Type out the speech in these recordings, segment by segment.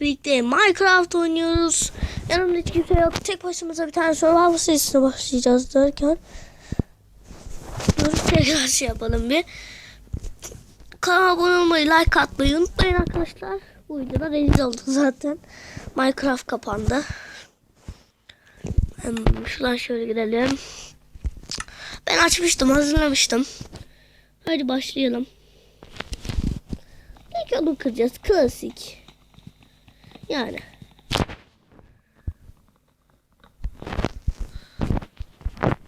birlikte Minecraft oynuyoruz. Yanımda hiç kimse yok. Tek başımıza bir tane survival serisine başlayacağız derken. Dur tekrar şey yapalım bir. Kanala abone olmayı, like atmayı unutmayın arkadaşlar. Bu videoda rezil olduk zaten. Minecraft kapandı. Hem şuradan şöyle gidelim. Ben açmıştım, hazırlamıştım. Hadi başlayalım. İlk onu kıracağız. Klasik. Yani.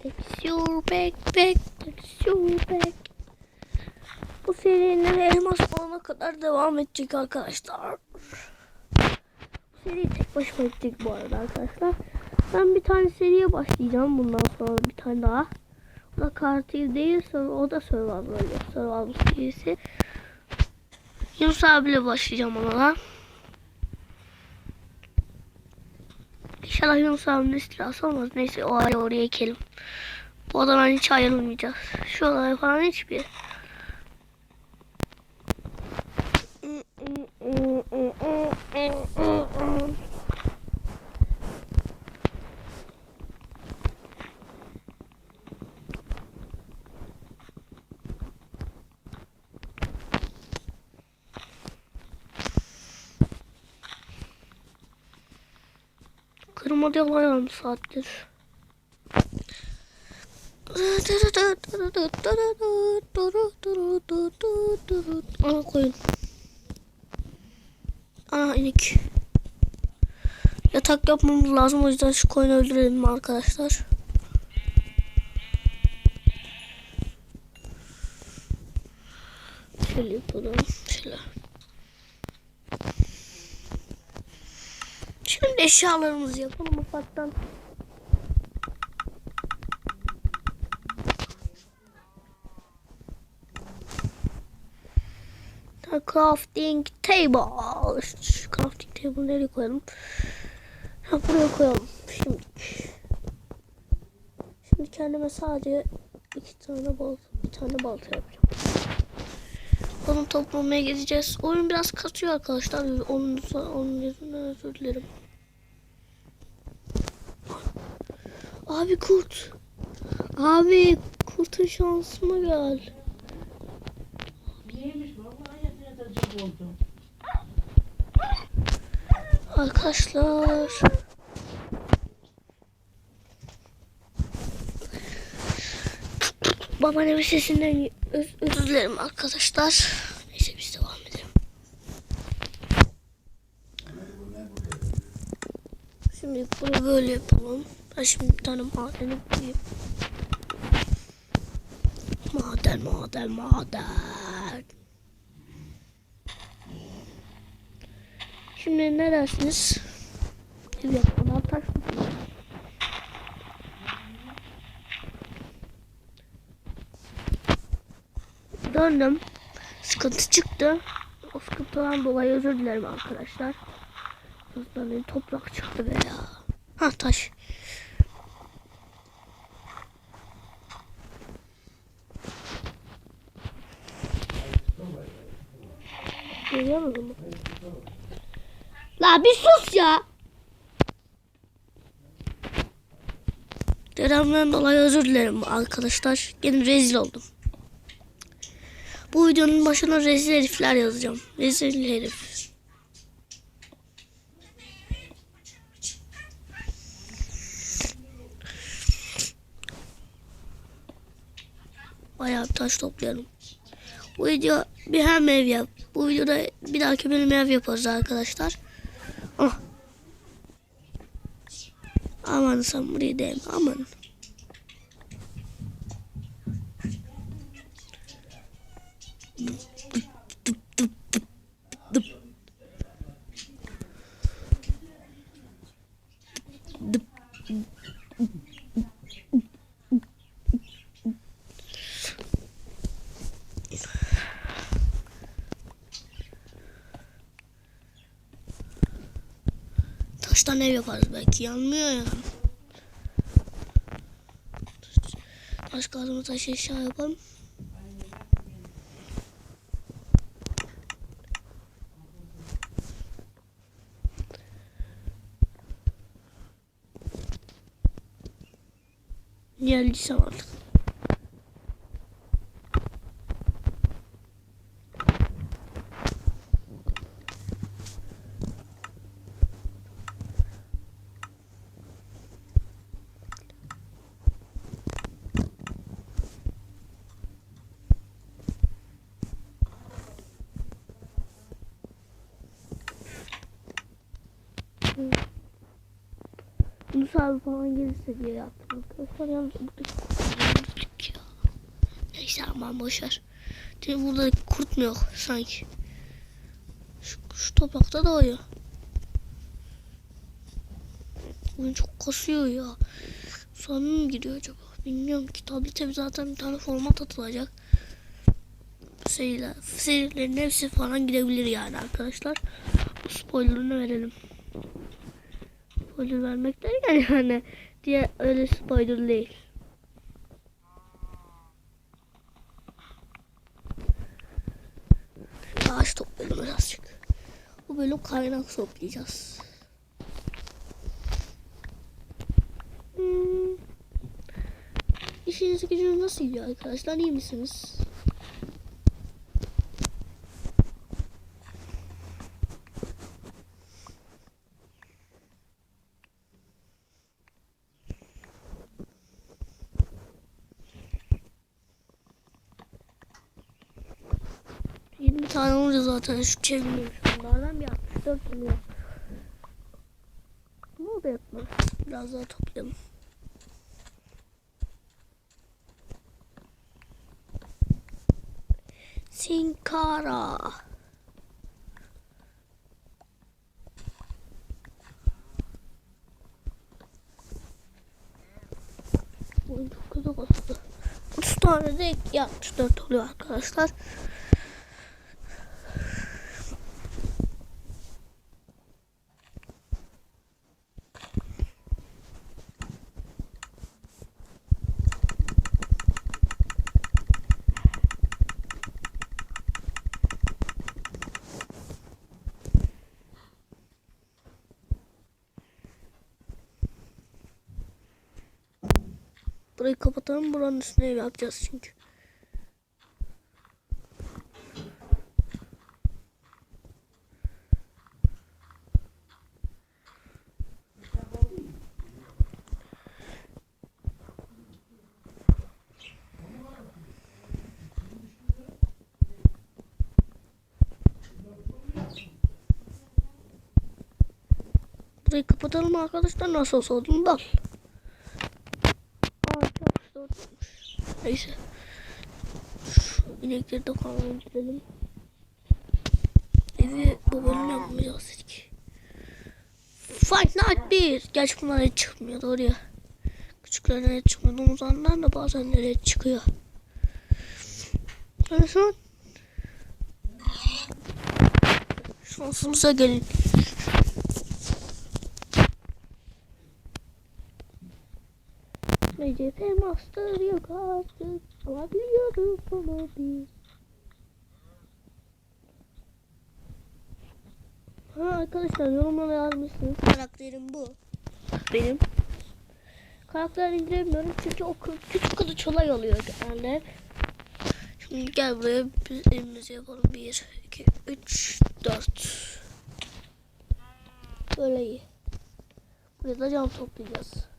Takes your backpack, takes your back. Bu serinin elmas bulana kadar devam edecek arkadaşlar. Bu seri tek başıma gidecek bu arada arkadaşlar. Ben bir tane seriye başlayacağım bundan sonra bir tane daha. O da katil değil, sonra o da survival oluyor. Survival serisi. Yunus abiyle başlayacağım ona İnşallah Yunus abinin istilası olmaz. Neyse o ayı oraya ekelim. Bu odadan hiç ayrılmayacağız. Şu olaya falan hiçbir. Kırma diye yarım saattir. Ana koyun. Ana inek. Yatak yapmamız lazım o yüzden şu koyunu öldürelim arkadaşlar. Şöyle yapalım. Şöyle. Şimdi eşyalarımızı yapalım ufaktan. The crafting table. Crafting table nereye koyalım? Ha buraya koyalım. Şimdi. Şimdi kendime sadece iki tane balta, bir tane balta yapacağım. Onu toplamaya gideceğiz. Oyun biraz katıyor arkadaşlar. Onun, onun yüzünden özür dilerim. Abi kurt. Abi kurtun şansıma gel. Arkadaşlar. Babaannemin sesinden öz- özür dilerim arkadaşlar. Neyse biz devam edelim. Şimdi bunu böyle yapalım. Ben şimdi bir tane madeni bulayım. Maden, maden, maden. Şimdi ne dersiniz? Ev yapmadan taş tutayım. Döndüm. Sıkıntı çıktı. O sıkıntıdan dolayı özür dilerim arkadaşlar. Toprak çıktı be ya. Ha taş. Görüyor musun? La bir sus ya. Dedemden dolayı özür dilerim arkadaşlar. Yine rezil oldum. Bu videonun başına rezil herifler yazacağım. Rezil herif. Bayağı taş toplayalım. Bu video bir hem ev yap. Bu videoda bir dahaki bölüm ev yaparız arkadaşlar. Ah. Aman sen burayı değil aman. tane ev yaparız belki. Yanmıyor ya. Taş kazma taş eşya yapalım. Geldi artık. Yunus abi falan gelirse diye yaptım arkadaşlar. Yalnız burada. Neyse aman boşver. Şimdi burada kurt mu yok sanki? Şu, şu toprakta da oyun. Oyun çok kasıyor ya. Samimi mi giriyor acaba? Bilmiyorum ki. Tablete zaten bir tane format atılacak. Seriler, serilerin hepsi falan gidebilir yani arkadaşlar. Bu spoilerını verelim. Spoiler vermek derken yani diye öyle spoiler değil. Ağaç toplayalım birazcık. Bu bölüm kaynak toplayacağız. Hmm. İşiniz gücünüz nasıl gidiyor arkadaşlar? İyi misiniz? Tane olunca zaten şu çevirmiyorum. Bunlardan bir 64 oluyor. Ne oldu yapma? Biraz daha toplayalım. Sinkara. Oyun çok kötü bastı. 30 tane de 64 oluyor arkadaşlar. Burayı kapatalım. Buranın üstüne ev yapacağız çünkü. Burayı kapatalım arkadaşlar. Nasıl olsa olduğunu. Neyse. Şu inekleri de falan gidelim. Evi bu bölüm yapmayacağız dedik. Night 1. Gerçi bunlar hiç çıkmıyor doğru ya. Küçükler nereye çıkmıyor. Domuzanlar da bazen nereye çıkıyor. En son şansımıza gelin. Recep Master yok artık ama biliyoruz bunu biz. Ha arkadaşlar yorumlara yazmışsınız. Karakterim bu. Benim. Karakter indiremiyorum çünkü o küçük kılıç olay oluyor genelde. Şimdi gel buraya biz elimizi yapalım. 1, 2, 3, 4. Böyle iyi. Buraya da cam toplayacağız.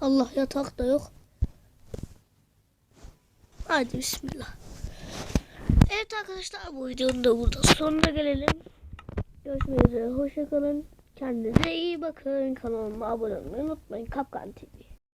Allah yatak da yok. Hadi bismillah. Evet arkadaşlar bu videonun da burada sonuna gelelim. Görüşmek üzere. Hoşçakalın. Kendinize iyi bakın. Kanalıma abone olmayı unutmayın. Kapkan TV.